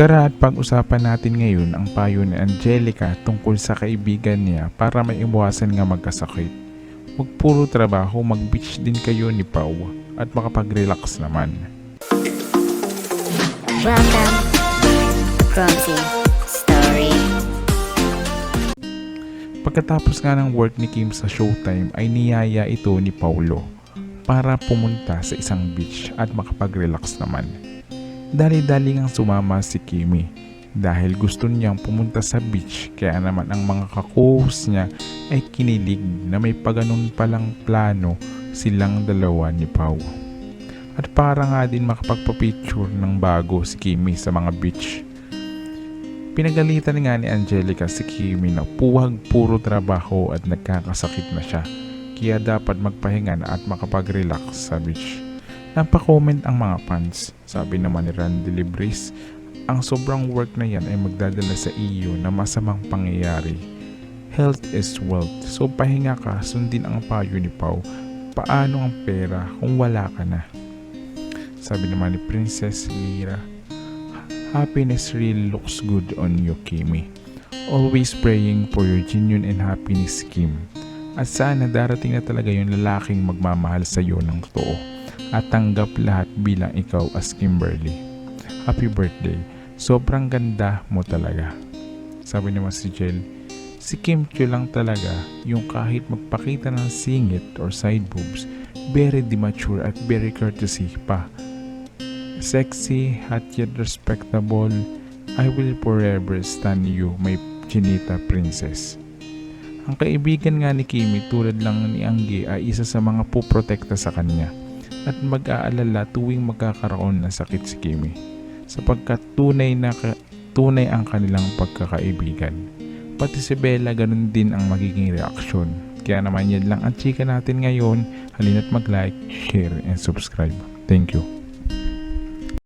Tara at pag-usapan natin ngayon ang payo ni Angelica tungkol sa kaibigan niya para maiwasan nga magkasakit. Huwag puro trabaho, mag-beach din kayo ni Pau at makapag-relax naman. Welcome, Clumsy Story. Pagkatapos nga ng work ni Kim sa Showtime ay niyaya ito ni Paulo para pumunta sa isang beach at makapag-relax naman. Dali-dali ngang sumama si Kimi dahil gusto niyang pumunta sa beach kaya naman ang mga kakos niya ay kinilig na may paganon palang plano silang dalawa ni Pau. At para nga din makapagpa-picture ng bago si Kimi sa mga beach. Pinagalitan nga ni Angelica si Kimi na puwag puro trabaho at nagkakasakit na siya. Kaya dapat magpahinga at makapag-relax sa beach. Napakomment ang mga fans. Sabi naman ni Randy Libris, ang sobrang work na yan ay magdadala sa iyo na masamang pangyayari. Health is wealth. So pahinga ka, sundin ang payo ni Pau. Paano ang pera kung wala ka na? Sabi naman ni Princess Lira, Happiness really looks good on you, Kimi. Always praying for your genuine and happiness, Kim. At sana darating na talaga yung lalaking magmamahal sa iyo ng totoo at tanggap lahat bilang ikaw as Kimberly. Happy birthday. Sobrang ganda mo talaga. Sabi naman si Jel, si Kim Chiu lang talaga yung kahit magpakita ng singit or side boobs, very immature at very courtesy pa sexy, hot yet respectable. I will forever stand you, my Chinita princess. Ang kaibigan nga ni Kimi tulad lang ni Anggi ay isa sa mga puprotekta sa kanya at mag-aalala tuwing magkakaroon ng sakit si Kimi sapagkat tunay na tunay ang kanilang pagkakaibigan. Pati si Bella ganun din ang magiging reaksyon. Kaya naman yan lang ang chika natin ngayon. Halina't mag-like, share, and subscribe. Thank you.